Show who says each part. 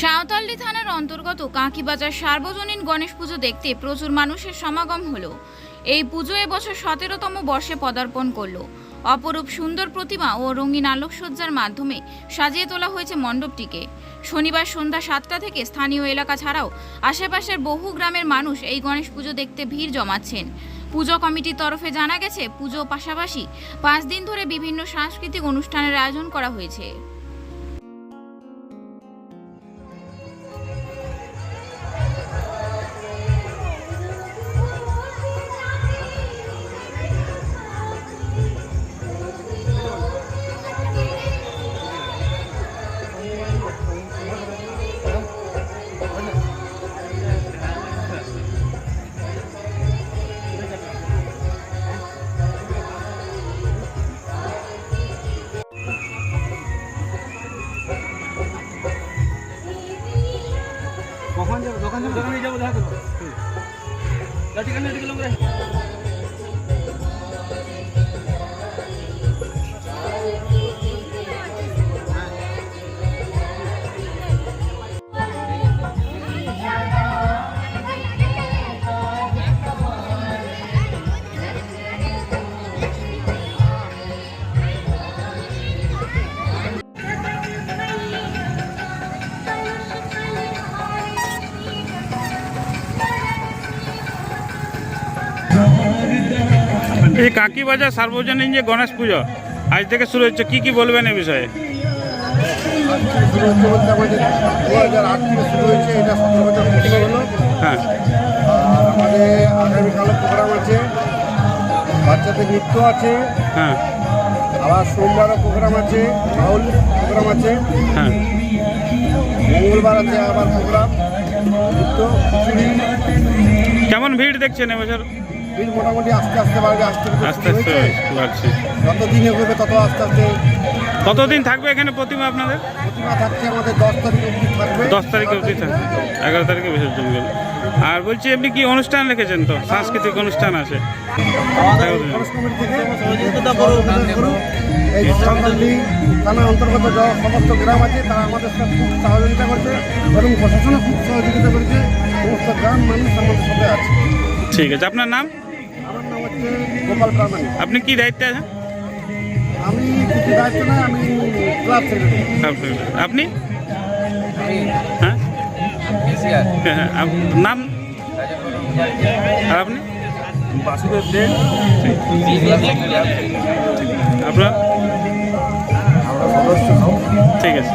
Speaker 1: সাঁওতালডি থানার অন্তর্গত কাঁকিবাজার সার্বজনীন গণেশ পুজো দেখতে প্রচুর মানুষের সমাগম হলো। এই পুজো এবছর সতেরোতম বর্ষে পদার্পণ করল। অপরূপ সুন্দর প্রতিমা ও রঙিন আলোকসজ্জার মাধ্যমে সাজিয়ে তোলা হয়েছে মণ্ডপটিকে। শনিবার সন্ধ্যা সাতটা থেকে স্থানীয় এলাকা ছাড়াও আশেপাশের বহু গ্রামের মানুষ এই গণেশ পুজো দেখতে ভিড় জমাচ্ছেন। পুজো কমিটির তরফে জানা গেছে পুজো পাশাপাশি পাঁচ দিন ধরে বিভিন্ন সাংস্কৃতিক অনুষ্ঠানের আয়োজন করা হয়েছে।
Speaker 2: কখন যাব দোকান যাব। দোকানে যাব দেখা করব। লাঠি কান্না
Speaker 3: এই কাকিবাজার সার্বজনীন যে গণেশ পুজো আজ থেকে শুরু হচ্ছে। কি কি বলবেন এই বিষয়ে? হ্যাঁ।
Speaker 4: আমাদের প্রোগ্রাম আছে বাচ্চাদের নৃত্য আছে
Speaker 3: হ্যাঁ।
Speaker 4: আবার সোমবারও প্রোগ্রাম আছে প্রোগ্রাম আছে
Speaker 3: হ্যাঁ।
Speaker 4: মঙ্গলবার আছে আবার প্রোগ্রাম নৃত্য
Speaker 3: কেমন ভিড় দেখছেন এবছর
Speaker 4: বিল মোটামুটি আস্তে আস্তে বাড়বে আস্তে
Speaker 3: আস্তে বাড়ছে।
Speaker 4: যত দিন এগোবে তত আস্তে আস্তে
Speaker 3: কতদিন থাকবে এখানে প্রতিমা আপনাদের?
Speaker 4: প্রতিমা থাকছে আমাদের দশ তারিখ অবধি থাকবে।
Speaker 3: দশ তারিখ অবধি থাকবে। এগারো তারিখে বিসর্জন গেল আর বলছি আপনি কি অনুষ্ঠান রেখেছেন তো? সাংস্কৃতিক অনুষ্ঠান আছে।
Speaker 4: এই অন্তর্গত সমস্ত গ্রাম আছে তারা আমাদের সাথে খুব সহযোগিতা করছে এবং প্রশাসনও খুব সহযোগিতা করছে। সমস্ত গ্রাম মানুষ আমাদের সাথে আছে।
Speaker 3: ঠিক আছে। আপনার নাম?
Speaker 4: আমার নাম হচ্ছে গোপাল প্রামাণিক।
Speaker 3: আপনি কি দায়িত্বে আছেন?
Speaker 4: আমি কিছু দায়িত্ব নয় আমি ক্লাব সেক্রেটারি।
Speaker 3: আপনি- আপনি হ্যাঁ? হ্যাঁ, আপ- নাম? আর আপনি?
Speaker 2: বাসুদেব দে
Speaker 3: আপনার?
Speaker 4: আমরা
Speaker 3: ঠিক আছে।